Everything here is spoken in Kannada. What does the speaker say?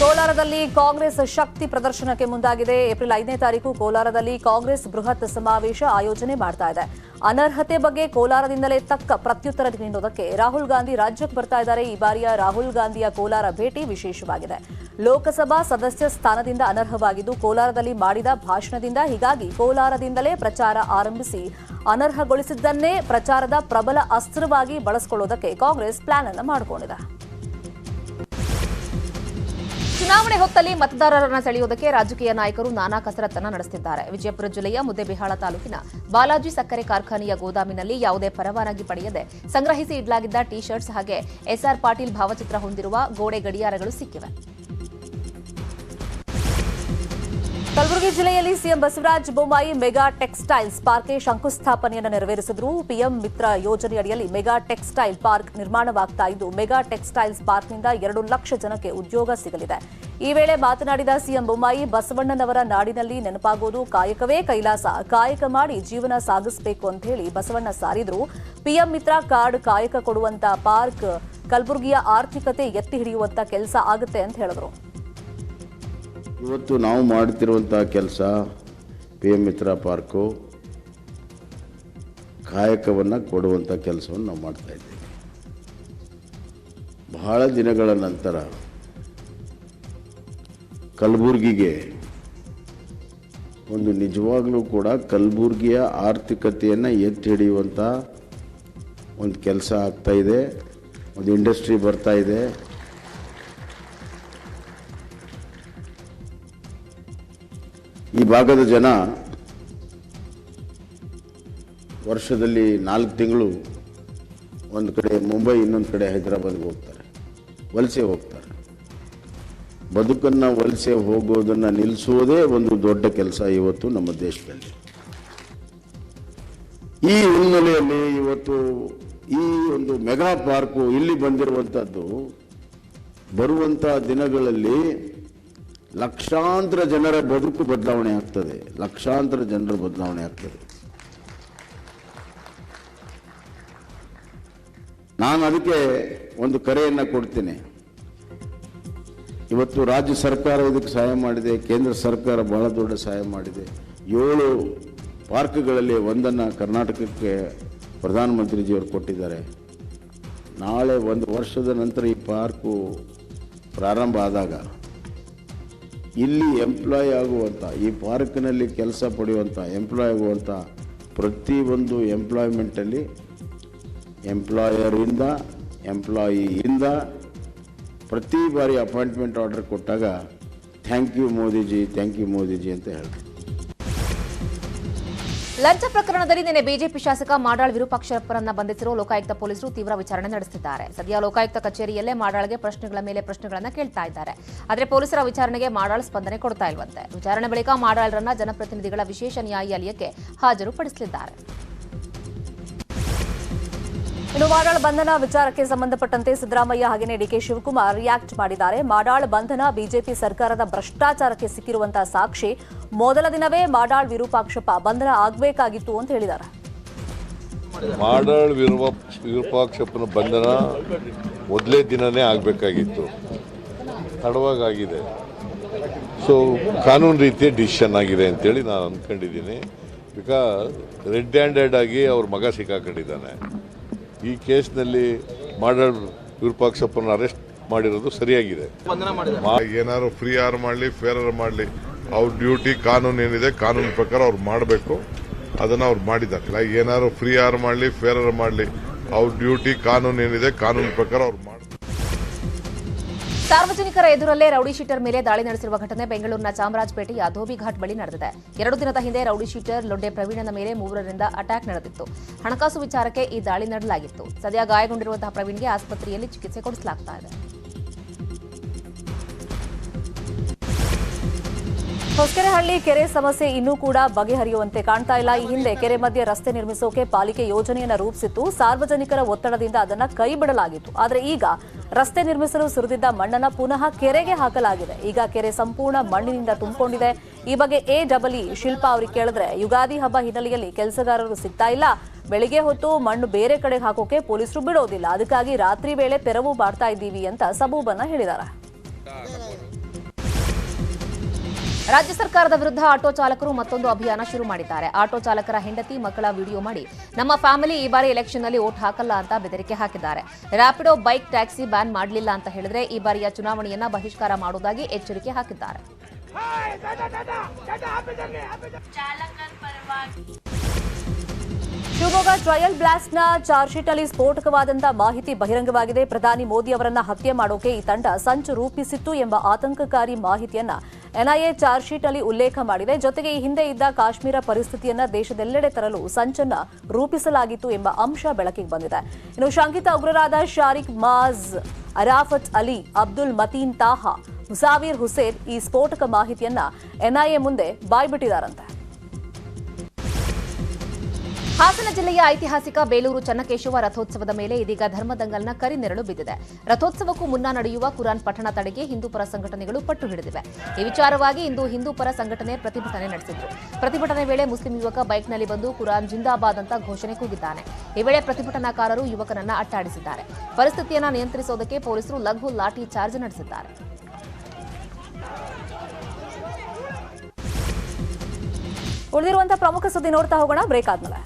ಕೋಲಾರದಲ್ಲಿ ಕಾಂಗ್ರೆಸ್ ಶಕ್ತಿ ಪ್ರದರ್ಶನಕ್ಕೆ ಮುಂದಾಗಿದೆ. ಏಪ್ರಿಲ್ ಐದನೇ ತಾರೀಕು ಕೋಲಾರದಲ್ಲಿ ಕಾಂಗ್ರೆಸ್ ಬೃಹತ್ ಸಮಾವೇಶ ಆಯೋಜನೆ ಮಾಡ್ತಾ ಇದೆ. ಅನರ್ಹತೆ ಬಗ್ಗೆ ಕೋಲಾರದಿಂದಲೇ ತಕ್ಕ ಪ್ರತ್ಯುತ್ತರ ನೀಡೋದಕ್ಕೆ ರಾಹುಲ್ ಗಾಂಧಿ ರಾಜ್ಯಕ್ಕೆ ಬರ್ತಾ ಇದ್ದಾರೆ. ಈ ಬಾರಿಯ ರಾಹುಲ್ ಗಾಂಧಿಯ ಕೋಲಾರ ಭೇಟಿ ವಿಶೇಷವಾಗಿದೆ. ಲೋಕಸಭಾ ಸದಸ್ಯ ಸ್ಥಾನದಿಂದ ಅನರ್ಹವಾಗಿದ್ದು ಕೋಲಾರದಲ್ಲಿ ಮಾಡಿದ ಭಾಷಣದಿಂದ ಹೀಗಾಗಿ ಕೋಲಾರದಿಂದಲೇ ಪ್ರಚಾರ ಆರಂಭಿಸಿ ಅನರ್ಹಗೊಳಿಸಿದ್ದನ್ನೇ ಪ್ರಚಾರದ ಪ್ರಬಲ ಅಸ್ತ್ರವಾಗಿ ಬಳಸಿಕೊಳ್ಳೋದಕ್ಕೆ ಕಾಂಗ್ರೆಸ್ ಪ್ಲಾನ್ ಅನ್ನು ಮಾಡಿಕೊಂಡಿದೆ. ಚುನಾವಣೆ ಹೊತ್ತಲ್ಲಿ ಮತದಾರರನ್ನ ಸೆಳೆಯುವುದಕ್ಕೆ ರಾಜಕೀಯ ನಾಯಕರು ನಾನಾ ಕಸರತ್ತನ್ನ ನಡೆಸುತ್ತಿದ್ದಾರೆ ವಿಜಯಪುರ ಜಿಲ್ಲೆಯ ಮುದ್ದೇಬಿಹಾಳ ತಾಲೂಕಿನ ಬಾಲಾಜಿ ಸಕ್ಕರೆ ಕಾರ್ಖಾನೆಯ ಗೋದಾಮಿನಲ್ಲಿ ಯಾವುದೇ ಪರವಾನಗಿ ಪಡೆಯದೆ ಸಂಗ್ರಹಿಸಿ ಇಡಲಾಗಿದ್ದ ಟಿ ಶರ್ಟ್ಸ್ ಹಾಗೆ ಎಸ್ಆರ್ ಪಾಟೀಲ್ ಭಾವಚಿತ್ರ ಹೊಂದಿರುವ ಗೋಡೆ ಗಡಿಯಾರಗಳು ಸಿಕ್ಕಿವೆ. ಕಲಬುರಗಿ ಜಿಲ್ಲೆಯಲ್ಲಿ CM Basavaraj Bommai mega textiles ಪಾರ್ಕ್ಗೆ ಶಂಕುಸ್ಥಾಪನೆಯನ್ನು ನೆರವೇರಿಸಿದ್ರು. ಪಿಎಂ ಮಿತ್ರ ಯೋಜನೆಯಡಿಯಲ್ಲಿ ಮೆಗಾ ಟೆಕ್ಸ್ಟೈಲ್ ಪಾರ್ಕ್ ನಿರ್ಮಾಣವಾಗ್ತಾ ಇದ್ದು, ಮೆಗಾ ಟೆಕ್ಸ್ಟೈಲ್ಸ್ ಪಾರ್ಕ್ನಿಂದ ಎರಡು ಲಕ್ಷ ಜನಕ್ಕೆ ಉದ್ಯೋಗ ಸಿಗಲಿದೆ. ಈ ವೇಳೆ ಮಾತನಾಡಿದ ಸಿಎಂ ಬೊಮ್ಮಾಯಿ, ಬಸವಣ್ಣನವರ ನಾಡಿನಲ್ಲಿ ನೆನಪಾಗೋದು ಕಾಯಕವೇ ಕೈಲಾಸ. ಕಾಯಕ ಮಾಡಿ ಜೀವನ ಸಾಗಿಸಬೇಕು ಅಂತ ಹೇಳಿ ಬಸವಣ್ಣ ಸಾರಿದ್ರು. ಪಿಎಂ ಮಿತ್ರ ಕಾರ್ಡ್ ಕಾಯಕ ಕೊಡುವಂತ ಪಾರ್ಕ್ ಕಲಬುರಗಿಯ ಆರ್ಥಿಕತೆ ಎತ್ತಿ ಹಿಡಿಯುವಂತ ಕೆಲಸ ಆಗುತ್ತೆ ಅಂತ ಹೇಳಿದ್ರು. ಇವತ್ತು ನಾವು ಮಾಡ್ತಿರುವಂಥ ಕೆಲಸ ಪಿ ಎಂ ಮಿತ್ರ ಪಾರ್ಕು ಕಾಯಕವನ್ನು ಕೊಡುವಂಥ ಕೆಲಸವನ್ನು ನಾವು ಮಾಡ್ತಾ ಇದ್ದೀವಿ. ಬಹಳ ದಿನಗಳ ನಂತರ ಕಲಬುರಗಿಗೆ ಒಂದು ನಿಜವಾಗಲೂ ಕೂಡ ಕಲಬುರಗಿಯ ಆರ್ಥಿಕತೆಯನ್ನು ಎತ್ತಿ ಹಿಡಿಯುವಂಥ ಒಂದು ಕೆಲಸ ಆಗ್ತಾ ಇದೆ. ಒಂದು ಇಂಡಸ್ಟ್ರಿ ಬರ್ತಾ ಈ ಭಾಗದ ಜನ ವರ್ಷದಲ್ಲಿ ನಾಲ್ಕು ತಿಂಗಳು ಒಂದು ಕಡೆ ಮುಂಬೈ, ಇನ್ನೊಂದು ಕಡೆ ಹೈದರಾಬಾದ್ಗೆ ಹೋಗ್ತಾರೆ. ವಲಸೆ ಹೋಗ್ತಾರೆ. ಬದುಕನ್ನು ವಲಸೆ ಹೋಗೋದನ್ನು ನಿಲ್ಲಿಸುವುದೇ ಒಂದು ದೊಡ್ಡ ಕೆಲಸ ಇವತ್ತು ನಮ್ಮ ದೇಶದಲ್ಲಿ. ಈ ಹಿನ್ನೆಲೆಯಲ್ಲಿ ಇವತ್ತು ಈ ಒಂದು ಮೆಗಾ ಪಾರ್ಕು ಇಲ್ಲಿ ಬಂದಿರುವಂಥದ್ದು ಬರುವಂಥ ದಿನಗಳಲ್ಲಿ ಲಕ್ಷಾಂತರ ಜನರ ಬದುಕು ಬದಲಾವಣೆ ಆಗ್ತದೆ. ಲಕ್ಷಾಂತರ ಜನರ ಬದಲಾವಣೆ ಆಗ್ತದೆ. ನಾನು ಅದಕ್ಕೆ ಒಂದು ಕರೆಯನ್ನು ಕೊಡ್ತೇನೆ. ಇವತ್ತು ರಾಜ್ಯ ಸರ್ಕಾರ ಇದಕ್ಕೆ ಸಹಾಯ ಮಾಡಿದೆ. ಕೇಂದ್ರ ಸರ್ಕಾರ ಬಹಳ ದೊಡ್ಡ ಸಹಾಯ ಮಾಡಿದೆ. ಏಳು ಪಾರ್ಕ್ಗಳಲ್ಲಿ ಒಂದನ್ನು ಕರ್ನಾಟಕಕ್ಕೆ ಪ್ರಧಾನಮಂತ್ರಿಜಿಯವರು ಕೊಟ್ಟಿದ್ದಾರೆ. ನಾಳೆ ಒಂದು ವರ್ಷದ ನಂತರ ಈ ಪಾರ್ಕು ಪ್ರಾರಂಭ ಆದಾಗ ಇಲ್ಲಿ ಎಂಪ್ಲಾಯ್ ಆಗುವಂಥ ಈ ಪಾರ್ಕ್ನಲ್ಲಿ ಕೆಲಸ ಪಡೆಯುವಂಥ ಎಂಪ್ಲಾಯ್ ಆಗುವಂಥ ಪ್ರತಿಯೊಂದು ಎಂಪ್ಲಾಯ್ಮೆಂಟಲ್ಲಿ ಎಂಪ್ಲಾಯರಿಂದ ಎಂಪ್ಲಾಯಿಯಿಂದ ಪ್ರತಿ ಬಾರಿ ಅಪಾಯಿಂಟ್ಮೆಂಟ್ ಆರ್ಡರ್ ಕೊಟ್ಟಾಗ thank you Modiji thank you Modiji ಅಂತ ಹೇಳ್ತಾರೆ. ಲಂಚ ಪ್ರಕರಣದಲ್ಲಿ ನಿನ್ನೆ ಬಿಜೆಪಿ ಶಾಸಕ ಮಾಡಾಳ್ ವಿರೂಪಾಕ್ಷಪ್ಪರನ್ನ ಬಂಧಿಸಿರುವ ಲೋಕಾಯುಕ್ತ ಪೊಲೀಸರು ತೀವ್ರ ವಿಚಾರಣೆ ನಡೆಸುತ್ತಿದ್ದಾರೆ. ಸದ್ಯ ಲೋಕಾಯುಕ್ತ ಕಚೇರಿಯಲ್ಲೇ ಮಾಡಾಳ್ಗೆ ಪ್ರಶ್ನೆಗಳ ಮೇಲೆ ಪ್ರಶ್ನೆಗಳನ್ನು ಕೇಳ್ತಾ ಇದ್ದಾರೆ. ಆದರೆ ಪೊಲೀಸರ ವಿಚಾರಣೆಗೆ ಮಾಡಾಳ್ ಸ್ಪಂದನೆ ಕೊಡ್ತಾ ಇಲ್ವಂತೆ. ವಿಚಾರಣೆ ಬಳಿಕ ಮಾಡಾಳ್ರನ್ನ ಜನಪ್ರತಿನಿಧಿಗಳ ವಿಶೇಷ ನ್ಯಾಯಾಲಯಕ್ಕೆ ಹಾಜರುಪಡಿಸಲಿದ್ದಾರೆ. ಇನ್ನು ಮಾಡಾಳ ಬಂಧನ ವಿಚಾರಕ್ಕೆ ಸಂಬಂಧಪಟ್ಟಂತೆ ಸಿದ್ದರಾಮಯ್ಯ ಹಾಗೆಯೇ ಡಿಕೆ ಶಿವಕುಮಾರ್ ರಿಯಾಕ್ಟ್ ಮಾಡಿದ್ದಾರೆ. ಮಾಡಾಳ ಬಂಧನ ಬಿಜೆಪಿ ಸರ್ಕಾರದ ಭ್ರಷ್ಟಾಚಾರಕ್ಕೆ ಸಿಕ್ಕಿರುವಂತಹ ಸಾಕ್ಷಿ. ಮೊದಲ ದಿನವೇ ಮಾಡಾಳ್ ವಿರೂಪಾಕ್ಷಪ್ಪ ಬಂಧನ ಆಗಬೇಕಾಗಿತ್ತು ಅಂತ ಹೇಳಿದ್ದಾರೆ. ಮಾಡಾಳ್ ವಿರೂಪ, ವಿರೂಪಾಕ್ಷಪ್ಪನ ಬಂಧನ ಮೊದಲೇ ದಿನನೇ ಆಗಬೇಕಾಗಿತ್ತು. ತಡವಾಗಿದೆ ಸೊ ಕಾನೂನು ರೀತಿಯ ಡಿಸಿಷನ್ ಆಗಿದೆ ಅಂತೇಳಿ ನಾನು ಅಂದ್ಕೊಂಡಿದ್ದೀನಿ ಬಿಕಾಸ್ ರೆಡ್ ಹ್ಯಾಂಡೆಡ್ ಆಗಿ ಅವ್ರ ಮಗ ಸಿಕ್ಕಾಕೊಂಡಿದ್ದಾನೆ. ಈ ಕೇಸ್ನಲ್ಲಿ ಮಾಡಾಳ್ ವಿರೂಪಾಕ್ಷಪ್ಪನ ಅರೆಸ್ಟ್ ಮಾಡಿರೋದು ಸರಿಯಾಗಿದೆ. ಏನಾದ್ರು ಫ್ರೀ ಆರ್ ಮಾಡಲಿ ಫೇರ್ ಆರ್ ಮಾಡಲಿ ಅವ್ರ ಡ್ಯೂಟಿ ಕಾನೂನು ಏನಿದೆ ಕಾನೂನು ಪ್ರಕಾರ ಅವ್ರು ಮಾಡಬೇಕು. ಅದನ್ನ ಅವ್ರು ಮಾಡಿದ್ದಾರೆ. ಲೈಕ್ ಏನಾದ್ರು ಫ್ರೀ ಆರ್ ಮಾಡಲಿ ಫೇರ್ ಆರ್ ಮಾಡಲಿ ಅವ್ರ ಡ್ಯೂಟಿ ಕಾನೂನು ಏನಿದೆ ಕಾನೂನು ಪ್ರಕಾರ ಅವ್ರು ಮಾಡಿ ಸಾರ್ವಜನಿಕರ ಎದುರಲ್ಲೇ ರೌಡಿ ಶೀಟರ್ ಮೇಲೆ ದಾಳಿ ನಡೆಸಿರುವ ಘಟನೆ ಬೆಂಗಳೂರಿನ ಚಾಮರಾಜಪೇಟೆಯ ಧೋಬಿಘಾಟ್ ಬಳಿ ನಡೆದಿದೆ. ಎರಡು ದಿನದ ಹಿಂದೆ ರೌಡಿ ಶೀಟರ್ ಲೊಡ್ಡೆ ಪ್ರವೀಣನ ಮೇಲೆ ಮೂವರರಿಂದ ಅಟ್ಯಾಕ್ ನಡೆದಿತ್ತು. ಹಣಕಾಸು ವಿಚಾರಕ್ಕೆ ಈ ದಾಳಿ ನಡೆಸಲಾಗಿತ್ತು ಸದ್ಯ ಗಾಯಗೊಂಡಿರುವಂತಹ ಪ್ರವೀಣ್ಗೆ ಆಸ್ಪತ್ರೆಯಲ್ಲಿ ಚಿಕಿತ್ಸೆ ಕೊಡಿಸಲಾಗ್ತಾ ಹೊಸಕೆರೆಹಳ್ಳಿ ಕೆರೆ ಸಮಸ್ಯೆ ಇನ್ನೂ ಕೂಡ ಬಗೆಹರಿಯುವಂತೆ ಕಾಣ್ತಾ ಇಲ್ಲ. ಈ ಹಿಂದೆ ಕೆರೆ ಮಧ್ಯೆ ರಸ್ತೆ ನಿರ್ಮಿಸೋಕೆ ಪಾಲಿಕೆ ಯೋಜನೆಯನ್ನು ರೂಪಿಸಿತ್ತು. ಸಾರ್ವಜನಿಕರ ಒತ್ತಡದಿಂದ ಅದನ್ನು ಕೈ ಬಿಡಲಾಗಿತ್ತು. ಆದರೆ ಈಗ ರಸ್ತೆ ನಿರ್ಮಿಸಲು ಸುರಿದಿದ್ದ ಮಣ್ಣನ್ನ ಪುನಃ ಕೆರೆಗೆ ಹಾಕಲಾಗಿದೆ. ಈಗ ಕೆರೆ ಸಂಪೂರ್ಣ ಮಣ್ಣಿನಿಂದ ತುಂಬಿಕೊಂಡಿದೆ. ಈ ಬಗ್ಗೆ ಎ ಡಬಲ್ ಇ ಶಿಲ್ಪಾ ಅವರಿಗೆ ಕೇಳಿದ್ರೆ, ಯುಗಾದಿ ಹಬ್ಬ ಹಿನ್ನೆಲೆಯಲ್ಲಿ ಕೆಲಸಗಾರರು ಸಿಗ್ತಾ ಇಲ್ಲ. ಬೆಳಿಗ್ಗೆ ಹೊತ್ತು ಮಣ್ಣು ಬೇರೆ ಕಡೆಗೆ ಹಾಕೋಕೆ ಪೊಲೀಸರು ಬಿಡೋದಿಲ್ಲ. ಅದಕ್ಕಾಗಿ ರಾತ್ರಿ ವೇಳೆ ತೆರವು ಮಾಡ್ತಾ ಇದ್ದೀವಿ ಅಂತ ಸಬೂಬನ್ನ ಹೇಳಿದ್ದಾರೆ ರಾಜ್ಯ ಸರ್ಕಾರದ ವಿರುದ್ಧ ಆಟೋ ಚಾಲಕರು ಮತ್ತೊಂದು ಅಭಿಯಾನ ಶುರು ಮಾಡಿದ್ದಾರೆ. ಆಟೋ ಚಾಲಕರ ಹೆಂಡತಿ ಮಕ್ಕಳ ವಿಡಿಯೋ ಮಾಡಿ ನಮ್ಮ ಫ್ಯಾಮಿಲಿ ಈ ಬಾರಿ ಎಲೆಕ್ಷನ್ನಲ್ಲಿ ಓಟ್ ಹಾಕಲ್ಲ ಅಂತ ಬೆದರಿಕೆ ಹಾಕಿದ್ದಾರೆ. ರ್ಯಾಪಿಡೋ ಬೈಕ್ ಟ್ಯಾಕ್ಸಿ ಬ್ಯಾನ್ ಮಾಡಲಿಲ್ಲ ಅಂತ ಹೇಳಿದ್ರೆ ಈ ಬಾರಿಯ ಚುನಾವಣೆಯನ್ನ ಬಹಿಷ್ಕಾರ ಮಾಡುವುದಾಗಿ ಎಚ್ಚರಿಕೆ ಹಾಕಿದ್ದಾರೆ. ಶಿವಮೊಗ್ಗ ಟ್ರಯಲ್ ಬ್ಲಾಸ್ಟ್ನ ಚಾರ್ಜ್ ಶೀಟ್ನಲ್ಲಿ ಸ್ಫೋಟಕವಾದಂತಹ ಮಾಹಿತಿ ಬಹಿರಂಗವಾಗಿದೆ. ಪ್ರಧಾನಿ ಮೋದಿ ಅವರನ್ನ ಹತ್ಯೆ ಮಾಡೋಕೆ ಈ ತಂಡ ಸಂಚು ರೂಪಿಸಿತ್ತು ಎಂಬ ಆತಂಕಕಾರಿ ಮಾಹಿತಿಯನ್ನ ಎನ್ಐಎ ಚಾರ್ಜ್ ಶೀಟ್ನಲ್ಲಿ ಉಲ್ಲೇಖ ಮಾಡಿದೆ. ಜೊತೆಗೆ ಈ ಹಿಂದೆ ಇದ್ದ ಕಾಶ್ಮೀರ ಪರಿಸ್ಥಿತಿಯನ್ನ ದೇಶದೆಲ್ಲೆಡೆ ತರಲು ಸಂಚನ್ನ ರೂಪಿಸಲಾಗಿತ್ತು ಎಂಬ ಅಂಶ ಬೆಳಕಿಗೆ ಬಂದಿದೆ. ಇನ್ನು ಶಂಕಿತ ಉಗ್ರರಾದ ಶಾರಿಕ್ ಮಾಜ್, ಅರಾಫತ್ ಅಲಿ, ಅಬ್ದುಲ್ ಮತೀನ್ ತಾಹಾ, ಮುಸಾವೀರ್ ಹುಸೇನ್ ಈ ಸ್ಫೋಟಕ ಮಾಹಿತಿಯನ್ನ ಎನ್ಐಎ ಮುಂದೆ ಬಾಯ್ಬಿಟ್ಟಿದ್ದಾರಂತೆ ಹಾಸನ ಜಿಲ್ಲೆಯ ಐತಿಹಾಸಿಕ ಬೇಲೂರು ಚನ್ನಕೇಶವ ರಥೋತ್ಸವದ ಮೇಲೆ ಇದೀಗ ಧರ್ಮದಂಗಲ್ನ ಕರಿನೆರಳು ಬಿದ್ದಿದೆ. ರಥೋತ್ಸವಕ್ಕೂ ಮುನ್ನ ನಡೆಯುವ ಕುರಾನ್ ಪಠಣ ತಡೆಗೆ ಹಿಂದೂಪರ ಸಂಘಟನೆಗಳು ಪಟ್ಟು ಹಿಡಿದಿವೆ. ಈ ವಿಚಾರವಾಗಿ ಇಂದು ಹಿಂದೂಪರ ಸಂಘಟನೆ ಪ್ರತಿಭಟನೆ ನಡೆಸಿದ್ರು. ಪ್ರತಿಭಟನೆ ವೇಳೆ ಮುಸ್ಲಿಂ ಯುವಕ ಬೈಕ್ನಲ್ಲಿ ಬಂದು ಕುರಾನ್ ಜಿಂದಾಬಾದ್ ಅಂತ ಘೋಷಣೆ ಕೂಗಿದ್ದಾನೆ. ಈ ವೇಳೆ ಪ್ರತಿಭಟನಾಕಾರರು ಯುವಕನನ್ನ ಅಟ್ಟಾಡಿಸಿದ್ದಾರೆ. ಪರಿಸ್ಥಿತಿಯನ್ನು ನಿಯಂತ್ರಿಸೋದಕ್ಕೆ ಪೊಲೀಸರು ಲಘು ಲಾಠಿ ಚಾರ್ಜ್ ನಡೆಸಿದ್ದಾರೆ. ಉಳಿದಿರುವಂತಹ ಪ್ರಮುಖ ಸುದ್ದಿ ನೋಡ್ತಾ ಹೋಗೋಣ. ಬ್ರೇಕ್ ಆದ್ಮೇಲೆ.